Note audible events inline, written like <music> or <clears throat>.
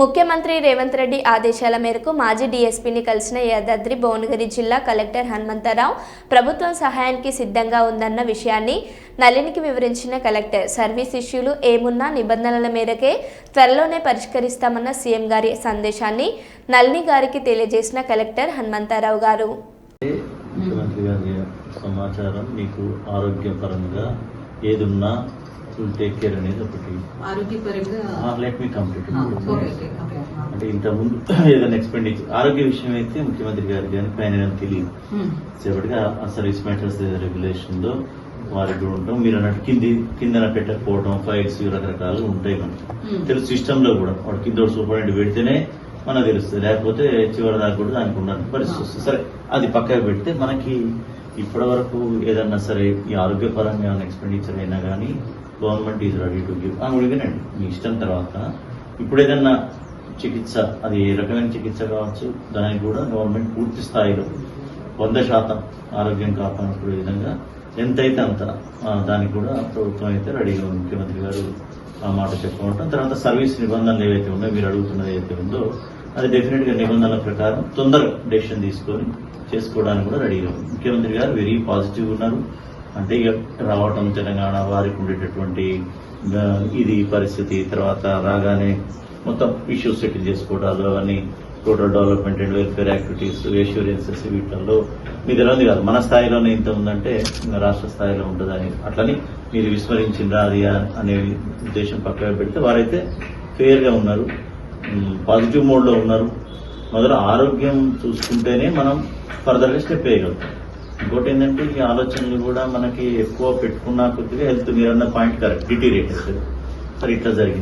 ముఖ్యమంత్రి రేవంత్ రెడ్డి ఆదేశాల మేరకు మాజీ డీఎస్పీని కలిసిన యాదాద్రి భువనగిరి జిల్లా కలెక్టర్ హనుమంతరావు ప్రభుత్వం సహాయానికి సిద్ధంగా ఉందన్న విషయాన్ని నళినికి వివరించిన కలెక్టర్. సర్వీస్ ఇష్యూలు ఏమున్నా నిబంధనల మేరకే త్వరలోనే పరిష్కరిస్తామన్న సీఎం గారి సందేశాన్ని నళిని గారికి తెలియజేసిన కలెక్టర్ హనుమంతరావు గారు. సమాచారం మీకు ఆరోగ్యపరంగా ఏదున్నా విల్ టేక్ కేర్ అనేది ఒకటి. Let me complete. అంటే ఇంతకుముందు <clears throat> ఏదైనా ఎక్స్పెండిచర్ ఆరోగ్య విషయం అయితే ముఖ్యమంత్రి గారి కానీ పైన తెలియదు. సేపటిగా ఆ సర్వీస్ మ్యాటర్స్ రెగ్యులేషన్లో వారికి కూడా ఉంటాం మీరు అన్నట్టు కింది కిందన పెట్టకపోవడం ఫైల్స్ రకరకాలు ఉంటాయి మనకి. హ్మ్. తెలుసు సిస్టమ్లో కూడా వాడు కింద సూపరింటెండెంట్ పెడితేనే మనకు తెలుస్తుంది. లేకపోతే చివరి దాకా కూడా దానికి ఉండాలి పరిస్థితి వస్తుంది. సరే అది పక్కకు పెడితే మనకి ఇప్పటి వరకు ఏదన్నా సరే ఈ ఆరోగ్యపరంగా ఏమైనా ఎక్స్పెండిచర్ అయినా కానీ government is ready to give అడిగినండి మీ ఇష్టం తర్వాత. ఇప్పుడు ఏదన్నా చికిత్స అది ఏ రకమైన చికిత్స కావచ్చు దానికి కూడా గవర్నమెంట్ పూర్తి స్థాయిలో వంద శాతం ఆరోగ్యం కాపాడుకునే విధంగా ఎంతైతే అంత దానికి కూడా ప్రభుత్వం అయితే రెడీగా ఉంది. ముఖ్యమంత్రి గారు ఆ మాట చెప్పుకుంటాం తర్వాత సర్వీస్ నిబంధనలు ఏవైతే ఉన్నాయో మీరు అడుగుతున్నది ఏదైతే ఉందో అది డెఫినెట్గా నిబంధనల ప్రకారం తొందరగా డెసిషన్ తీసుకొని చేసుకోవడానికి కూడా రెడీగా ఉంది. ముఖ్యమంత్రి గారు వెరీ పాజిటివ్ ఉన్నారు. అంటే ఇక రావటం తెలంగాణ వారికి ఉండేటటువంటి ఇది పరిస్థితి తర్వాత రాగానే మొత్తం ఇష్యూస్ సెటిల్ చేసుకోవడాలు అవన్నీ total development and welfare activities assurances వీటిల్లో మీకు ఉంది కాదు. మన స్థాయిలోనే ఇంత ఉందంటే ఇంకా రాష్ట్ర స్థాయిలో ఉంటుందని అట్లని మీరు విస్మరించిందా అది అనే ఉద్దేశం పక్కన పెడితే వారైతే ఫెయిర్గా ఉన్నారు. పాజిటివ్ మోడ్లో ఉన్నారు. మొదలు ఆరోగ్యం చూసుకుంటేనే మనం ఫర్దర్గా స్టెప్ వేయగలుగుతాం. ఇంకోటి ఏంటంటే ఈ ఆలోచనలు కూడా మనకి ఎక్కువ పెట్టుకున్న కొద్దిగా హెల్త్ మీరన్న పాయింట్ కరెక్ట్ డిటీరియేట్ అవుతుంది సరే ఇట్లా జరిగింది.